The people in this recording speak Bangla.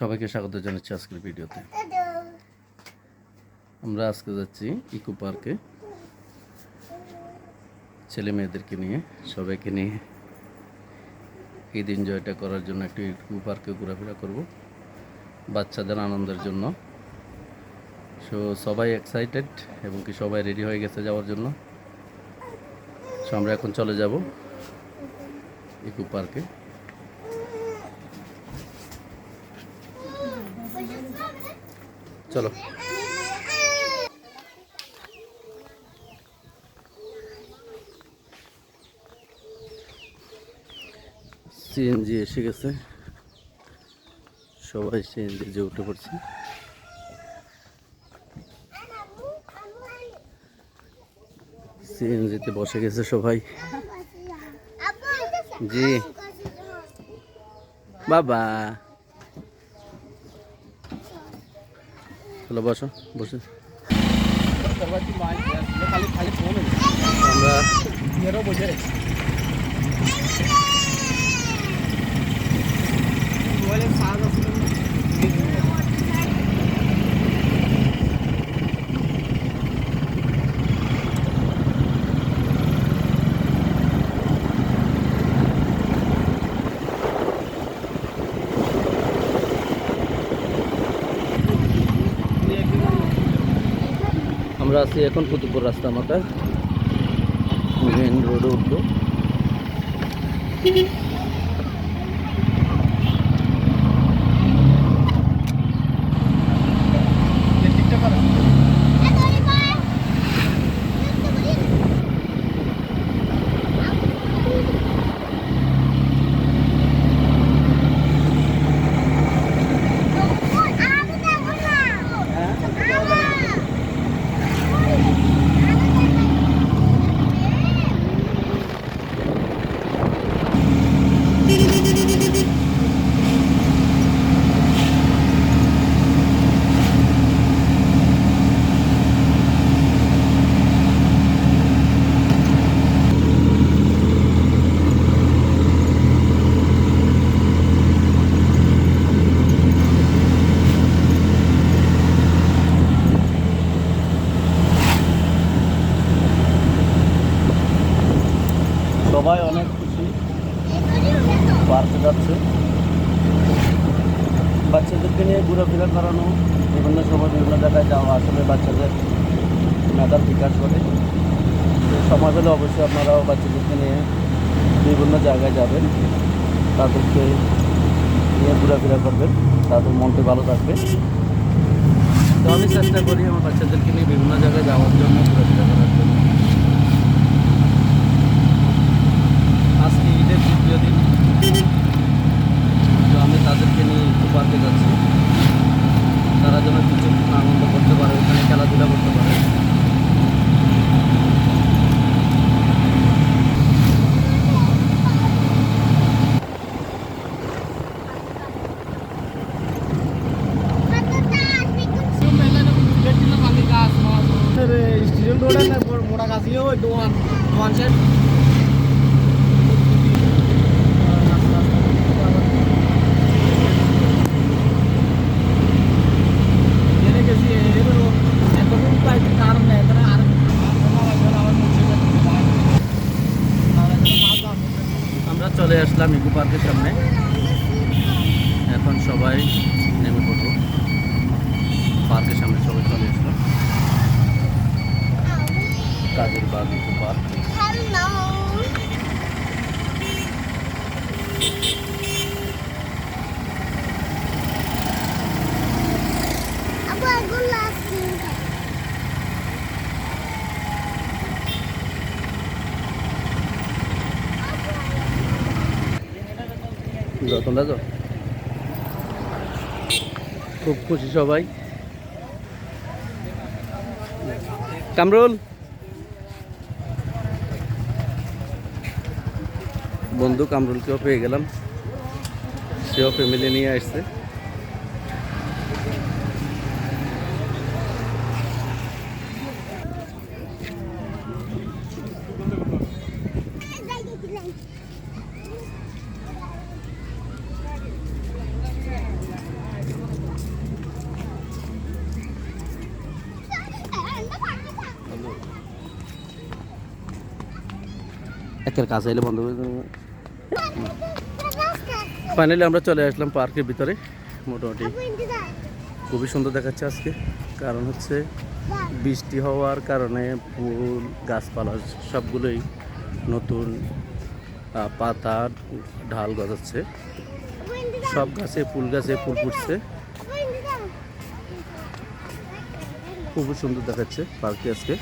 সবাইকে স্বাগত জানাচ্ছি আজকের ভিডিওতে। আমরা আজকে যাচ্ছি ইকো পার্কে। ছেলে মেয়েদেরকে নিয়ে, সবাইকে নিয়ে। ঈদ এনজয়টা করার জন্য একটু ইকো পার্কে ঘোরাফেরা করব, বাচ্চাদের আনন্দের জন্য। সো সবাই এক্সাইটেড এবং কি সবাই রেডি হয়ে গেছে যাওয়ার জন্য। সো আমরা এখন চলে যাব ইকো পার্কে। চলো। সিএনজি এসে গেছে। সবাই সিএনজি যে উঠে পড়ছে। সিএনজিতে বসে গেছে সবাই। জি। বাবা। চলো বসো বসে। আমরা আমরা আছি এখন কুতুবপুর রাস্তা মাথা মেন রোডে উঠবো। সবাই অনেক খুশি। পার্কে যাচ্ছে। বাচ্চাদেরকে নিয়ে ঘোরাফেরা করানো, বিভিন্ন সময় বিভিন্ন জায়গায় যাওয়া। আসলে বাচ্চাদের মেধার বিকাশ তো সময় পেলে অবশ্যই আপনারাও বাচ্চাদেরকে নিয়ে বিভিন্ন জায়গায় যাবেন। তাদেরকে নিয়ে ঘোরাফেরা করবেন। তাদের মনটা ভালো থাকবে। তো আমি চেষ্টা করি আমার বাচ্চাদেরকে নিয়ে বিভিন্ন জায়গায় যাওয়ার জন্য ঘোরাফেরা করার জন্য। কারণ নেই তারা আর আমরা চলে আসলাম ইকো পার্কের সামনে। এখন সবাই নেমে পড়ব পার্কের সামনে সবাই চলে আসলাম ইকো পার্ক যাও তোমরা যাও খুব খুশি সবাই। কামরুল? বন্ধু কামরুলকেও পেয়ে গেলাম সেও ফ্যামিলি নিয়ে আসছে একের কাছে এলে বন্ধ করে ফাইনালি আমরা চলে আসলাম পার্কের ভিতরে, মোটামুটি। খুবই সুন্দর দেখাচ্ছে আজকে। কারণ হচ্ছে বৃষ্টি হওয়ার কারণে ফুল, গাছপালা সবগুলোই নতুন পাতা, ঢাল গজাচ্ছে। সব গাছে, ফুল গাছে ফুল ফুটছে। খুবই সুন্দর দেখাচ্ছে পার্কে আজকে।